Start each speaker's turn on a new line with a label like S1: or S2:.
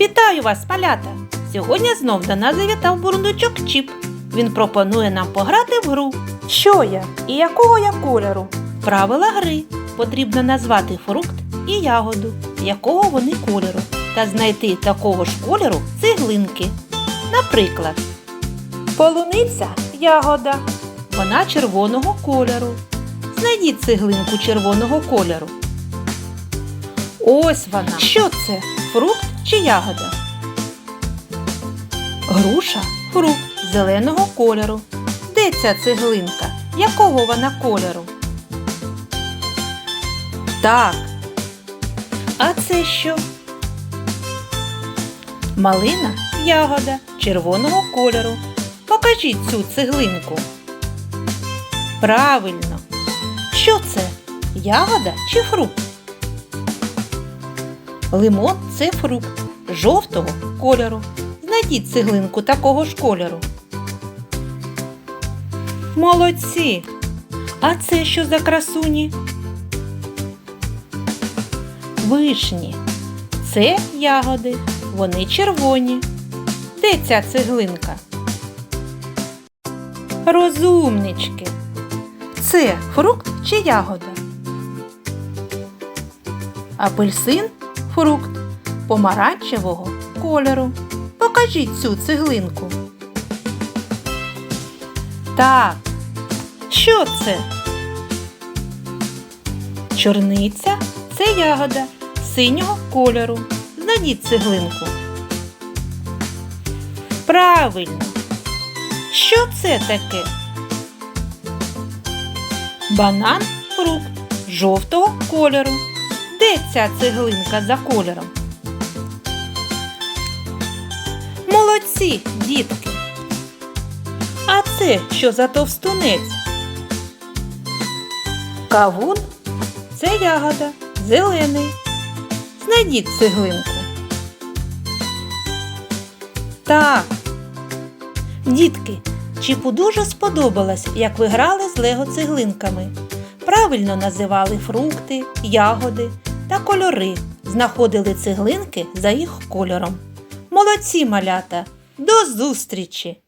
S1: Вітаю вас, малята! Сьогодні знов до нас завітав бурундучок Чіп. Він пропонує нам пограти в гру. Що я і якого я кольору? Правила гри. Потрібно назвати фрукт і ягоду, якого вони кольору, та знайти такого ж кольору цеглинки. Наприклад, полуниця ягода. Вона червоного кольору. Знайдіть цеглинку червоного кольору. Ось вона. Що це? Фрукт чи ягода? Груша фрукт зеленого кольору. Де ця цеглинка? Якого вона кольору? Так. А це що? Малина ягода червоного кольору. Покажіть цю цеглинку. Правильно. Що це? Ягода чи фрукт? Лимон це фрукт жовтого кольору. Знайдіть цеглинку такого ж кольору. Молодці! А це що за красуні? Вишні. Це ягоди. Вони червоні. Де ця цеглинка? Розумнички. Це фрукт чи ягода? Апельсин фрукт помаранчевого кольору. Покажіть цю цеглинку. Так. Що це? Чорниця це ягода синього кольору. Знайдіть цеглинку. Правильно. Що це таке? Банан фрукт жовтого кольору. Де ця цеглинка за кольором? Молодці, дітки. А це що за товстунець? Кавун це ягода, зелений. Знайдіть цеглинку. Так. Дітки, Чіпу дуже сподобалось, як ви грали з лего цеглинками. Правильно називали фрукти, ягоди та кольори, знаходили цеглинки за їх кольором. Молодці малята! До зустрічі!